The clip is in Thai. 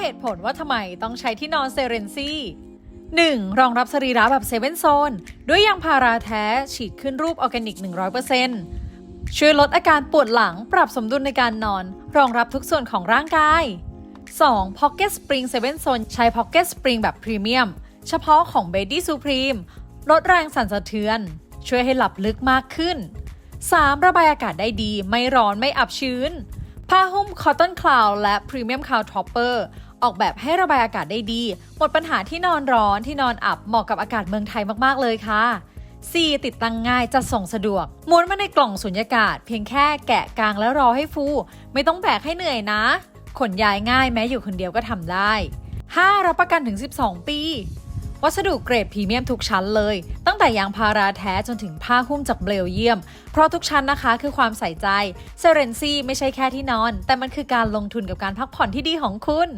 เหตุผลว่าทำไมต้องใช้ที่นอนเซเรนซี่ 1. รองรับสรีระแบบเซเว่นโซน ด้วยยางพาราแท้ฉีดขึ้นรูปออร์แกนิก 100%ช่วยลดอาการปวดหลังปรับสมดุลในการนอน รองรับทุกส่วนของร่างกาย 2. Pocket Spring 7 Zone ใช้ Pocket Spring แบบพรีเมียม เฉพาะของ b a d y Supreme ลดแรงสั่นสะเทือน ช่วยให้หลับลึกมากขึ้น 3. ระบายอากาศได้ดี ไม่ร้อนไม่อับชื้น ผ้าหุ้ม Cotton Cloud และ Premium Cloud Topper ออกแบบให้ระบายอากาศได้ดี หมดปัญหาที่นอนร้อนที่นอนอับเหมาะกับอากาศเมืองไทยมากๆเลยค่ะ 4. ติดตั้งง่ายจัดส่งสะดวกม้วนมาในกล่องสุญญากาศ เพียงแค่แกะกลางแล้วรอให้ฟู ไม่ต้องแบกให้เหนื่อยนะ ขนย้ายง่ายแม้อยู่คนเดียวก็ทำได้ 5. รับประกันถึง 12 ปี วัสดุเกรดพรีเมียมทุกชั้นเลย ตั้งแต่ยางพาราแท้จนถึงผ้าหุ้มจากเบลเยียม เพราะทุกชั้นนะคะคือความใส่ใจเซเรนซี่ไม่ใช่แค่ที่นอน แต่มันคือการลงทุนกับการพักผ่อนที่ดีของคุณ